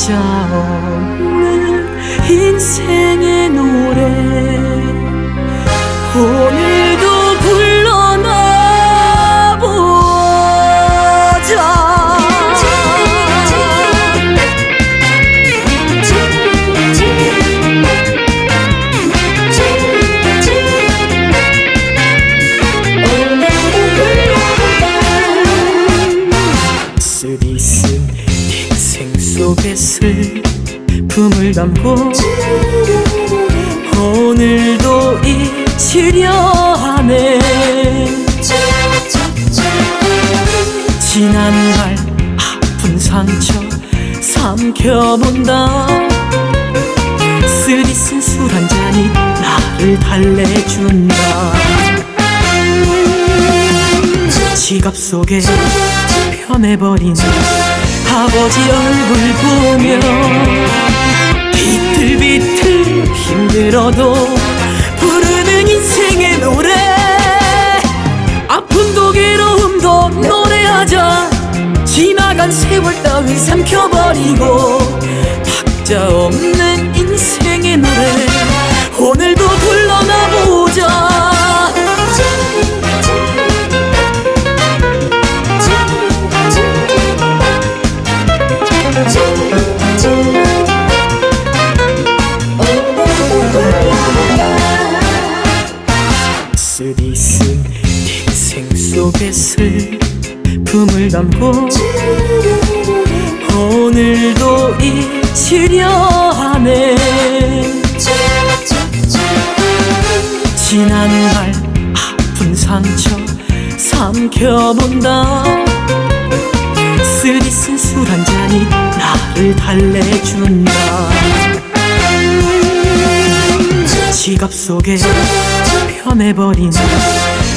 박자 없는 인생의 속의 슬픔을 담고 오늘도 잊으려 하네. 지난 날 아픈 상처 삼켜본다. 쓰리쓴 술 한 잔이 나를 달래준다. 지갑 속에 편해버린 아버지 얼굴 보며 비틀비틀 힘들어도 부르는 인생의 노래. 아픔도 괴로움도 노래하자. 지나간 세월 따위 삼켜버리고 박자 없는 인생의 노래 쓰리쓴 인생 속의 슬픔을 담고 오늘도 잊으려 하네. 지난 날 아픈 상처 삼켜본다. 쓰리쓴 술 한 잔이 나를 달래준다. 지갑 속에 편해버린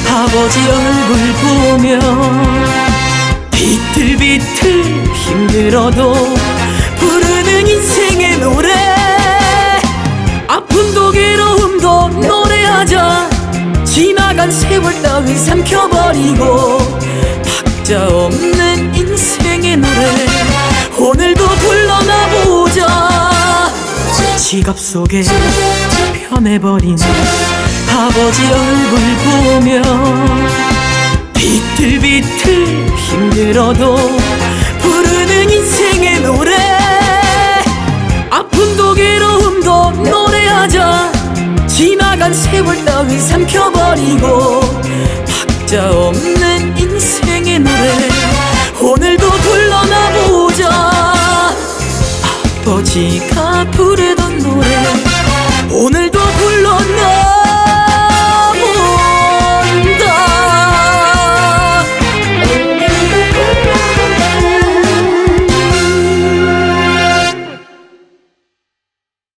아버지 얼굴 보며 비틀비틀 힘들어도 부르는 인생의 노래. 아픔도 괴로움도 노래하자. 지나간 세월 따위 삼켜버리고 박자 없는 인생의 노래. 오늘도 불러나 보자. 지갑 속에 편해버린 아버지 얼굴 보며 비틀비틀 힘들어도 부르는 인생의 노래. 아픔도 괴로움도 노래하자. 지나간 세월 따위 삼켜버리고 박자 없는 인생의 노래. 오늘도 불러나 보자. 아버지가 부르던 노래. 오늘